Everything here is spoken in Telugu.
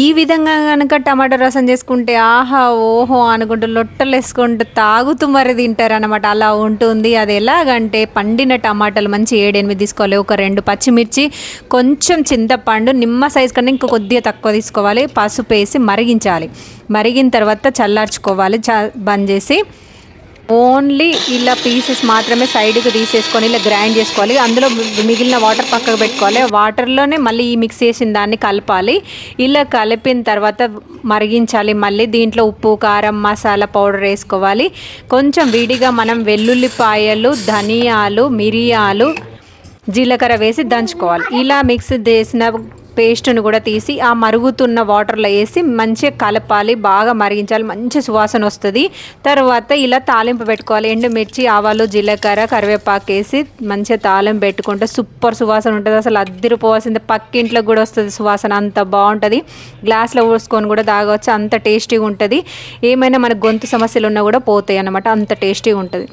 ఈ విధంగా కనుక టమాటా రసం చేసుకుంటే ఆహా ఓహో అనుకుంటూ లొట్టలు వేసుకుంటూ తాగుతూ మరి తింటారనమాట అలా ఉంటుంది. అది ఎలాగంటే పండిన టమాటాలు మంచి ఏడెనిమిది తీసుకోవాలి. ఒక రెండు పచ్చిమిర్చి కొంచెం చింతపండు నిమ్మ సైజ్ కన్నా ఇంకా కొద్దిగా తక్కువ తీసుకోవాలి. పసుపు వేసి మరిగించాలి. మరిగిన తర్వాత చల్లార్చుకోవాలి. చ బంద్ చేసి ఓన్లీ ఇలా పీసెస్ మాత్రమే సైడ్కి తీసేసుకొని ఇలా గ్రైండ్ చేసుకోవాలి. అందులో మిగిలిన వాటర్ పక్కకు పెట్టుకోవాలి. వాటర్లోనే మళ్ళీ ఈ మిక్స్ చేసిన దాన్ని కలపాలి. ఇలా కలిపిన తర్వాత మరిగించాలి. మళ్ళీ దీంట్లో ఉప్పు కారం మసాలా పౌడర్ వేసుకోవాలి. కొంచెం విడిగా మనం వెల్లుల్లిపాయలు ధనియాలు మిరియాలు జీలకర్ర వేసి దంచుకోవాలి. ఇలా మిక్స్ చేసిన పేస్ట్ను కూడా తీసి ఆ మరుగుతున్న వాటర్లో వేసి మంచిగా కలపాలి బాగా మరిగించాలి మంచి సువాసన వస్తుంది. తర్వాత ఇలా తాలింపు పెట్టుకోవాలి. ఎండుమిర్చి ఆవాలు జీలకర్ర కరివేపాకు వేసి మంచిగా తాలింపు పెట్టుకుంటే సూపర్ సువాసన ఉంటుంది. అసలు అద్దరిపోవాల్సింది. పక్కింట్లో కూడా వస్తుంది సువాసన. అంత బాగుంటుంది. గ్లాస్లో పోసుకొని కూడా తాగవచ్చు. అంత టేస్టీగా ఉంటుంది. ఏమైనా మన గొంతు సమస్యలు ఉన్నా కూడా పోతాయి అన్నమాట. అంత టేస్టీగా ఉంటుంది.